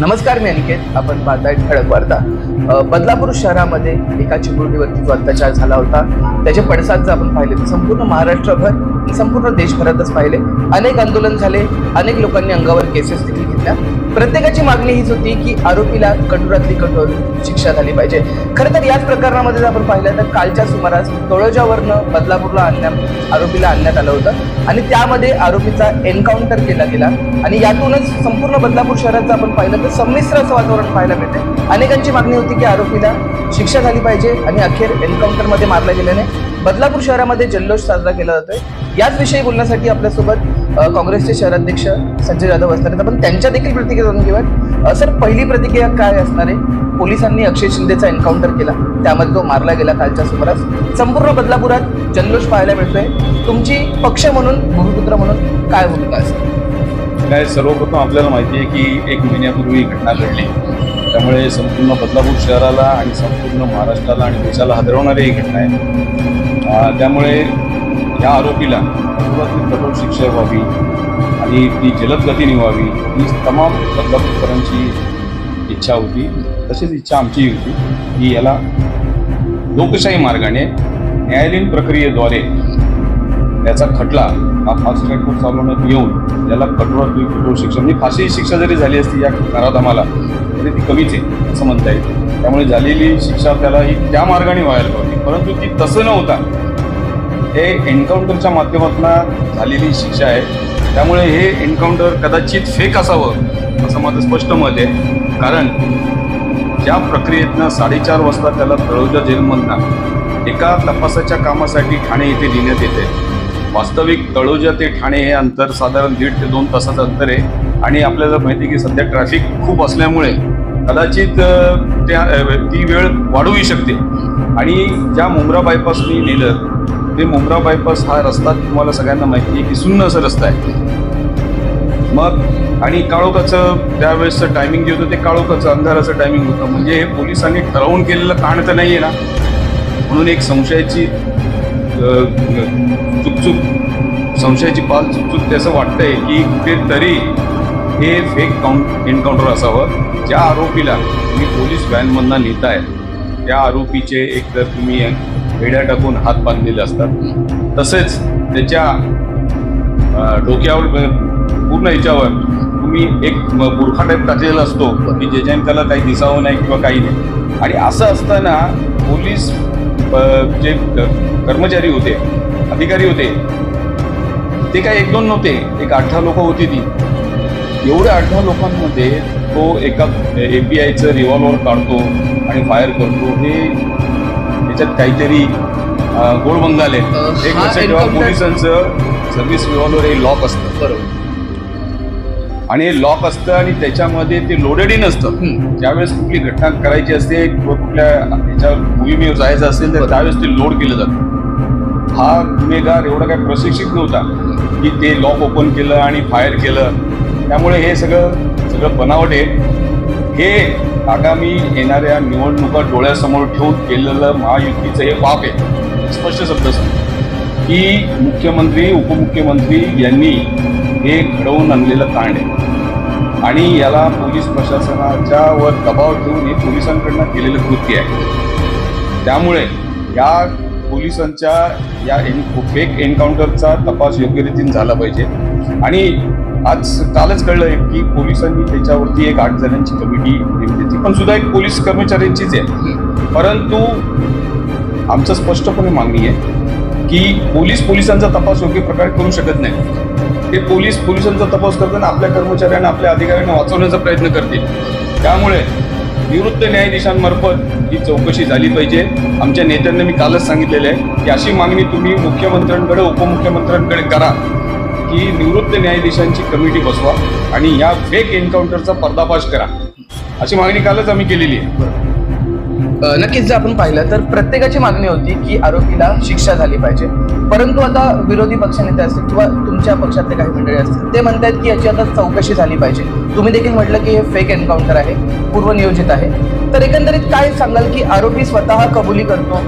नमस्कार मी अनिकेत. आपण पाहताय ठळक वार्ता. बदलापूर शहरामध्ये एका चिमुरडीवरती जो अत्याचार झाला होता त्याचे पडसाद जर आपण पाहिले तर संपूर्ण महाराष्ट्रभर संपूर्ण देशभरातच पाहिले. अनेक आंदोलन झाले अनेक लोकांनी अंगावर केसेस होत्या प्रत्येकाची मागणी हीच होती की आरोपीला कठोरातली कठोर शिक्षा झाली पाहिजे. खरं तर याच प्रकरणामध्ये जर आपण पाहिलं तर कालच्या सुमारास तळोजावरनं बदलापूरला आणण्या आरोपीला आणण्यात आलं होतं. आणि त्यामध्ये आरोपीचा एन्काउंटर केला गेला. आणि यातूनच संपूर्ण बदलापूर शहराचं आपण पाहिलं तर संमिश्र असं वातावरण पाहायला मिळते अनेकांची मागणी होती की आरोपीला शिक्षा झाली पाहिजे आणि अखेर एन्काउंटरमध्ये मारल्या गेल्याने बदलापूर शहरामध्ये जल्लोष साजरा केला जातोय. याच विषयी बोलण्यासाठी आपल्यासोबत काँग्रेसचे शहराध्यक्ष संजय जाधव असणार आहेत आपण त्यांच्या देखील प्रतिक्रिया जाणून घेऊयात. सर पहिली प्रतिक्रिया काय असणार आहे? पोलिसांनी अक्षय शिंदेचा एन्काउंटर केला. त्यामध्ये तो मारला गेला कालच्या सुमारास संपूर्ण बदलापुरात जल्लोष पाहायला मिळतोय. तुमची पक्ष म्हणून भूमिपुत्र म्हणून काय भूमिका असते? काय सर्वप्रथम आपल्याला माहिती आहे की एक महिन्यापूर्वी ही घटना घडली. त्यामुळे संपूर्ण बदलापूर शहराला आणि संपूर्ण महाराष्ट्राला आणि देशाला हादरवणारी ही घटना आहे. त्यामुळे या आरोपीला कठोरातली कठोर शिक्षा व्हावी आणि ती जलद गतीने व्हावी ही तमाम बदलापूरकरांची इच्छा होती. तशीच इच्छा आमचीही होती की याला लोकशाही मार्गाने न्यायालयीन प्रक्रियेद्वारे याचा खटला हा फास्ट ट्रॅकवर चालवण्यात येऊन त्याला कठोरात कठोर शिक्षा म्हणजे फाशी शिक्षा जरी झाली असती या नराधमाला तरी ती कमीच आहे असं म्हणता येईल. त्यामुळे झालेली शिक्षा त्याला ही त्या मार्गाने व्हायला पाहिजे परंतु ती तसं नव्हता. हे एन्काउंटरच्या माध्यमातून झालेली शिक्षा आहे. त्यामुळे हे एन्काउंटर कदाचित फेक असावं असं माझं स्पष्ट मत आहे. कारण ज्या प्रक्रियेतनं साडेचार वाजता त्याला तळोजा जेलमधनं एका तपासाच्या कामासाठी ठाणे येथे नेण्यात येते वास्तविक तळोजा ते ठाणे हे अंतर साधारण दीड ते दोन तासाचं अंतर आहे. आणि आपल्याला माहिती आहे की सध्या ट्रॅफिक खूप असल्यामुळे कदाचित त्या ती वेळ वाढूही शकते. आणि ज्या मुंब्रा बायपासनी नेलं ते मुंब्रा बायपास हा रस्ता तुम्हाला सगळ्यांना माहिती आहे की सुन्न असा रस्ता आहे. मग आणि काळोखाचं त्यावेळेसचं टायमिंग जे होतं ते काळोखाचं अंधाराचं टायमिंग होतं. म्हणजे हे पोलिसांनी ठरवून केलेलं काण तर नाही आहे ना? म्हणून एक संशयाची चुकचूक चुकचुक संशयाची पाल चुकचुक ते असं वाटतंय की कुठेतरी हे फेक काउंट एन्काउंटर असावं. ज्या आरोपीला तुम्ही पोलीस व्हॅनमधनं नेताय त्या आरोपीचे एक तर तुम्ही वेड्या टाकून हात बांधलेले असतात. तसेच त्याच्या डोक्यावर पूर्ण याच्यावर तुम्ही एक बुरखा टाईप टाकलेला असतो की ज्याच्याने त्याला काही दिसावं नाही किंवा काही नाही. आणि असं असताना पोलीस जे कर्मचारी होते अधिकारी होते ते काय एक दोन नव्हते एक अठरा लोक होती ती. एवढ्या अठरा लोकांमध्ये तो एका ए पी आयचं रिव्हॉल्वर काढतो आणि फायर करतो. हे त्याच्यात काहीतरी गोडबंगाल आहे. एक लक्षात ठेवा पोलिसांचं सर्व्हिस रिव्हॉल्वर हे लॉक असतं. बरोबर. आणि हे लॉक असतं आणि त्याच्यामध्ये ते लोडेडही नसतं. ज्यावेळेस कुठली घटना करायची असते किंवा कुठल्या याच्यावर मोहिमेवर जायचं असेल तर. त्यावेळेस ते लोड केलं जातं. हा गुन्हेगार एवढा काय प्रशिक्षित नव्हता की ते लॉक ओपन केलं आणि फायर केलं. त्यामुळे हे सगळं सगळं बनावट आहे. हे आगामी येणाऱ्या निवडणुका डोळ्यासमोर ठेवून केलेलं महायुतीचं हे पाप आहे. स्पष्ट शब्द की मुख्यमंत्री उपमुख्यमंत्री यांनी हे घडवून आणलेलं कांड आहे. आणि याला पोलीस प्रशासनाच्या वर दबाव ठेवून हे पोलिसांकडनं केलेलं कृत्य आहे. त्यामुळे या पोलिसांच्या या एन फेक एन्काउंटरचा तपास योग्य रीतीने झाला पाहिजे. आणि आज कालच कळलंय की पोलिसांनी त्याच्यावरती एक आठ जणांची कमिटी नेमली ती पण सुद्धा एक पोलीस कर्मचाऱ्यांचीच आहे. परंतु आमचं स्पष्टपणे मागणी आहे की पोलीस पोलिसांचा तपास योग्य प्रकारे करू शकत नाही. ते पोलीस पोलिसांचा तपास करताना आपल्या कर्मचाऱ्यांना आपल्या अधिकाऱ्यांना वाचवण्याचा प्रयत्न करतील. त्यामुळे निवृत्त न्यायाधीशांमार्फत ही चौकशी झाली पाहिजे. आमच्या नेत्यांना मी कालच सांगितलेलं आहे की अशी मागणी तुम्ही मुख्यमंत्र्यांकडे उपमुख्यमंत्र्यांकडे करा. की निवृत्त न्यायाधीशांची कमिटी बसवा आणि या फेक एन्काउंटरचा पर्दाफाश करा. अशी मागणी कालच आम्ही केलेली आहे. नक्कीच जर आपण पाहिलं तर प्रत्येकाची मागणी होती की आरोपीला शिक्षा झाली पाहिजे. परंतु आता विरोधी पक्षनेते असतील किंवा तुमच्या पक्षातले काही मंडळी असतील ते म्हणतात की याची आता चौकशी झाली पाहिजे. तुम्ही देखील म्हटलं की हे फेक एन्काउंटर आहे पूर्वनियोजित आहे. तर एकंदरीत काय सांगाल की आरोपी स्वतः कबुली करतो?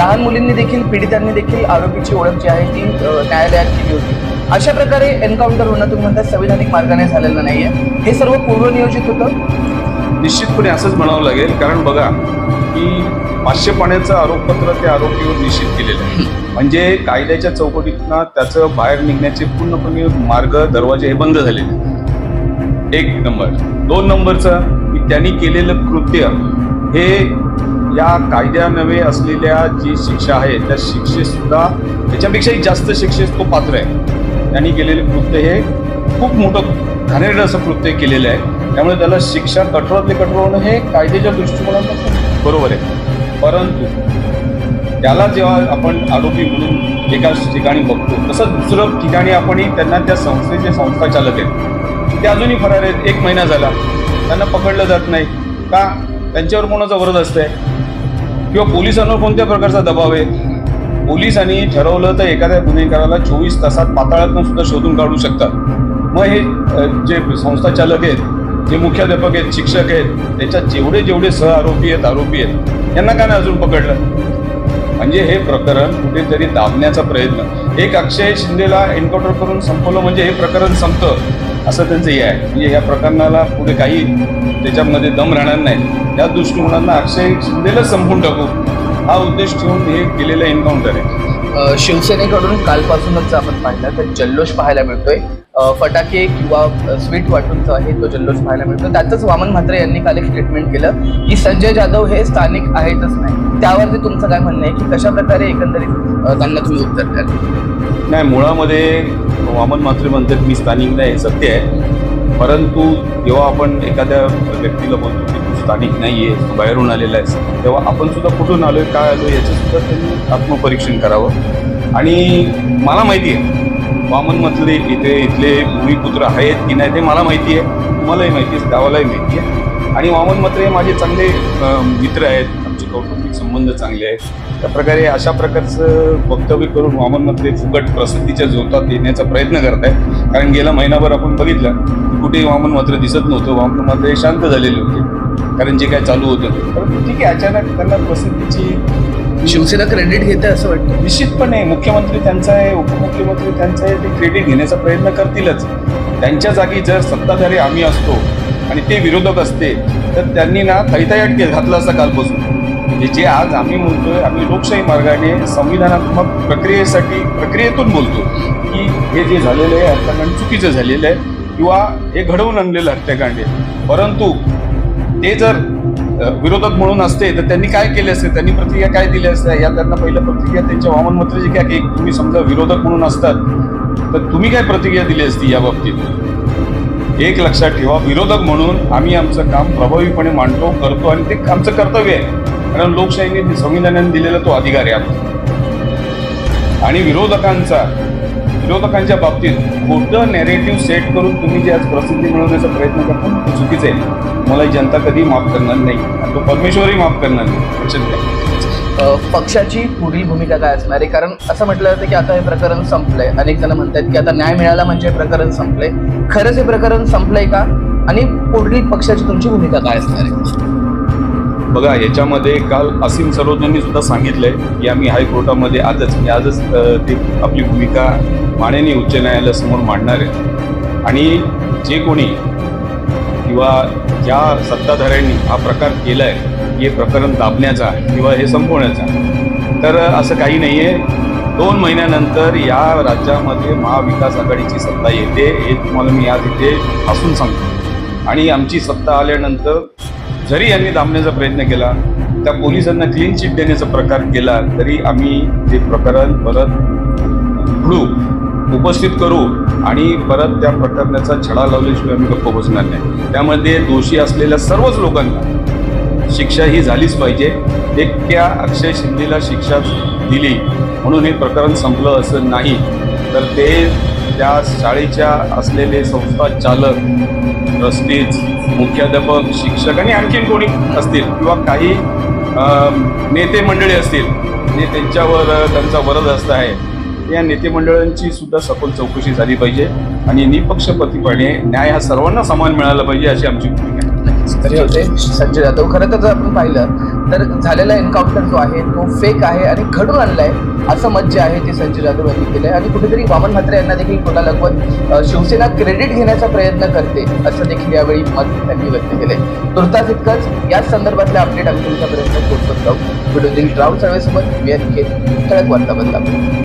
लहान मुलींनी देखील पीडितांनी देखील आरोपीची ओळख जी आहे ती न्यायालयात केली होती. अशा प्रकारे एन्काउंटर होणं तुम्ही म्हणता संविधानिक मार्गाने झालेलं नाहीये. हे सर्व पूर्वनियोजित होतं? निश्चितपणे असंच म्हणावं लागेल. कारण बघा की पाचशे पाण्याचं आरोपपत्र त्या आरोपीवर निश्चित केलेलं आहे. म्हणजे कायद्याच्या चौकटीतनं त्याचं बाहेर निघण्याचे पूर्णपणे मार्ग दरवाजे हे बंद झालेले एक नंबर. दोन नंबरचं की त्यांनी केलेलं कृत्य हे या कायद्यानवे असलेल्या जी शिक्षा आहे त्या शिक्षेसुद्धा त्याच्यापेक्षाही जास्त शिक्षेस तो पात्र आहे. त्यांनी केलेले कृत्य हे खूप मोठं घाणेरडं असं कृत्य केलेलं आहे. त्यामुळे त्याला शिक्षा कठोरातले कठोर होणं हे कायद्याच्या दृष्टिकोनातून बरोबर आहे. परंतु त्याला जेव्हा आपण आरोपी म्हणून एका ठिकाणी बघतो तसंच दुसरं ठिकाणी आपणही त्यांना त्या संस्थेचे संस्था चालक आहेत. ते अजूनही फरार आहेत. एक महिना झाला. त्यांना पकडलं जात नाही. का? त्यांच्यावर कोणाचा वरद असतंय? किंवा पोलिसांवर कोणत्या प्रकारचा दबाव आहे? पोलिसांनी ठरवलं तर एखाद्या गुन्हेगाराला चोवीस तासात पाताळातून सुद्धा शोधून काढू शकतात. मग हे जे संस्था चालक आहेत जे मुख्याध्यापक आहेत शिक्षक आहेत त्याच्यात जेवढे जेवढे सह आरोपी आहेत आरोपी आहेत यांना का नाही अजून पकडलं? म्हणजे हे प्रकरण कुठेतरी दाबण्याचा प्रयत्न. एक अक्षय शिंदेला एन्काउंटर करून संपवलं म्हणजे हे प्रकरण संपतं असं त्यांचं हे आहे. म्हणजे या प्रकरणाला पुढे काही त्याच्यामध्ये दम राहणार नाही. त्या दृष्टिकोनांना अक्षय शिंदेला संपून टाकू हा उद्देश ठेवून हे केलेलं एन्काउंटर आहे. शिवसेनेकडून कालपासूनच आपण पाहिलं तर जल्लोष पाहायला मिळतोय. फटाके किंवा स्वीट वाटून जो आहे तो जल्लोष पाहायला मिळतो. त्यातच वामन म्हात्रे यांनी काल एक स्टेटमेंट केलं की संजय जाधव हे स्थानिक आहेतच नाही. त्यावरती तुमचं काय म्हणणं आहे? की कशा प्रकारे एकंदरीत त्यांना तुम्ही उत्तर द्याल? नाही मुळामध्ये वामन मात्रे म्हणतात मी स्थानिक नाही हे सत्य आहे. परंतु जेव्हा आपण एखाद्या व्यक्तीला बोलतो की तू स्थानिक नाही आहे तू बाहेरून आलेला आहेस तेव्हा आपण सुद्धा कुठून आलो आहे काय आलो याचं सुद्धा त्यांनी आत्मपरीक्षण करावं. आणि मला माहिती आहे वामन इथे इथले भूमिपुत्र आहेत की नाही ते मला माहिती आहे. तुम्हालाही माहिती आहे गावालाही माहिती आहे. आणि वामन मत्रे हे माझे चांगले मित्र आहेत. आमचे कौटुंबिक संबंध चांगले आहेत. त्या प्रकारे अशा प्रकारचं वक्तव्य करून वामन मत्रे फुकट प्रसिद्धीच्या जोतात येण्याचा प्रयत्न करत आहे कारण गेला महिनाभर आपण बघितलं कुठेही वामन मात्र दिसत नव्हतं. वामन मात्र शांत झालेले होते. कारण जे काय चालू होतं. परंतु ठीक आहे अचानक त्यांना प्रसिद्धीची शिवसेना क्रेडिट घेते असं वाटतं. निश्चितपणे मुख्यमंत्री त्यांचा आहे उपमुख्यमंत्री त्यांचा आहे ते क्रेडिट घेण्याचा प्रयत्न करतीलच. त्यांच्या जागी जर सत्ताधारी आम्ही असतो आणि ते विरोधक असते तर त्यांनी ना थैथयाट के घातला असता कालपासून. म्हणजे जे आज आम्ही बोलतोय आम्ही लोकशाही मार्गाने संविधानात्मक प्रक्रियेसाठी प्रक्रियेतून बोलतो की हे जे झालेलं आहे हत्याकांड चुकीचं झालेलं आहे किंवा हे घडवून आणलेलं हत्याकांड आहे. परंतु ते जर विरोधक म्हणून असते तर त्यांनी काय केले असते? त्यांनी प्रतिक्रिया काय दिल्या असत्या या त्यांना पहिल्या प्रतिक्रिया त्यांच्या वामन मंत्रीची काय की तुम्ही समजा विरोधक म्हणून असतात तर तुम्ही काय प्रतिक्रिया दिली असती या बाबतीत? एक लक्षात ठेवा विरोधक म्हणून आम्ही आमचं काम प्रभावीपणे मांडतो करतो आणि ते आमचं कर्तव्य आहे. कारण लोकशाहीने संविधानाने दिलेला तो अधिकार आहे आमचा. आणि विरोधकांचा विरोधकांच्या बाबतीत खोटं नॅरेटिव्ह सेट करून तुम्ही जे आज प्रसिद्धी मिळवण्याचा प्रयत्न करता ते चुकीचं आहे. मला जनता कधी माफ करणार नाही. तो परमेश्वरही माफ करणार नाही. लक्षात पक्षाची पुढील भूमिका काय असणार आहे? कारण असं म्हटलं जातं की आता हे प्रकरण संपलंय. अनेक जण म्हणतात की आता न्याय मिळाला म्हणजे हे प्रकरण संपलंय. खरंच हे प्रकरण संपलंय का? आणि पुढील पक्षाची तुमची भूमिका काय असणार आहे? बघा याच्यामध्ये काल असीम सरोजांनी सुद्धा सांगितलंय की आम्ही हायकोर्टामध्ये आजच आजच ते आपली भूमिका माननीय उच्च न्यायालयासमोर मांडणार आहे. आणि जे कोणी किंवा ज्या सत्ताधाऱ्यांनी हा प्रकार केला आहे हे प्रकरण दाबण्याचा किंवा हे संपवण्याचा तर असं काही नाही आहे दोन महिन्यानंतर या राज्यामध्ये महाविकास आघाडीची सत्ता येते हे तुम्हाला मी आज इथे असून सांगतो. आणि आमची सत्ता आल्यानंतर जरी यांनी दाबण्याचा प्रयत्न केला त्या पोलिसांना क्लीन चिट देण्याचा प्रकार केला तरी आम्ही ते प्रकरण परत उघडू उपस्थित करू आणि परत त्या प्रकरणाचा छडा लावल्याशिवाय आम्ही गप्प बसणार नाही. त्यामध्ये दोषी असलेल्या सर्वच लोकांना शिक्षा ही झालीच पाहिजे. एकट्या अक्षय शिंदेला शिक्षा दिली म्हणून हे प्रकरण संपलं असं नाही. तर ते त्या शाळेच्या असलेले संस्था चालक ट्रस्टीज मुख्याध्यापक शिक्षक आणि आणखीन कोणी असतील किंवा काही नेते मंडळी असतील जे त्यांच्यावर त्यांचा वरद वरदहस्त आहे. या नेते मंडळांची सुद्धा सखोल चौकशी झाली पाहिजे आणि निपक्षपतीपणे न्याय हा सर्वांना समान मिळाला पाहिजे अशी आमची भूमिका आहे. होते. संजय जाधव खरं तर जर आपण पाहिलं तर झालेला एन्काउंटर जो आहे तो फेक आहे आणि घडून आणलाय असं मत जे आहे ते संजय जाधव यांनी केलंय. आणि कुठेतरी वामन म्हात्रे यांना देखील कोणा लगवत शिवसेना क्रेडिट घेण्याचा प्रयत्न करते असं देखील यावेळी मत त्यांनी व्यक्त केले तुर्तास इतकंच याच संदर्भातले अपडेट आम्ही तुमच्यापर्यंत पोहोचवत राहू व्हिडिओ दिल राहुल सर्वेसोबत मी अनिकेत ठळक वार्ता बदला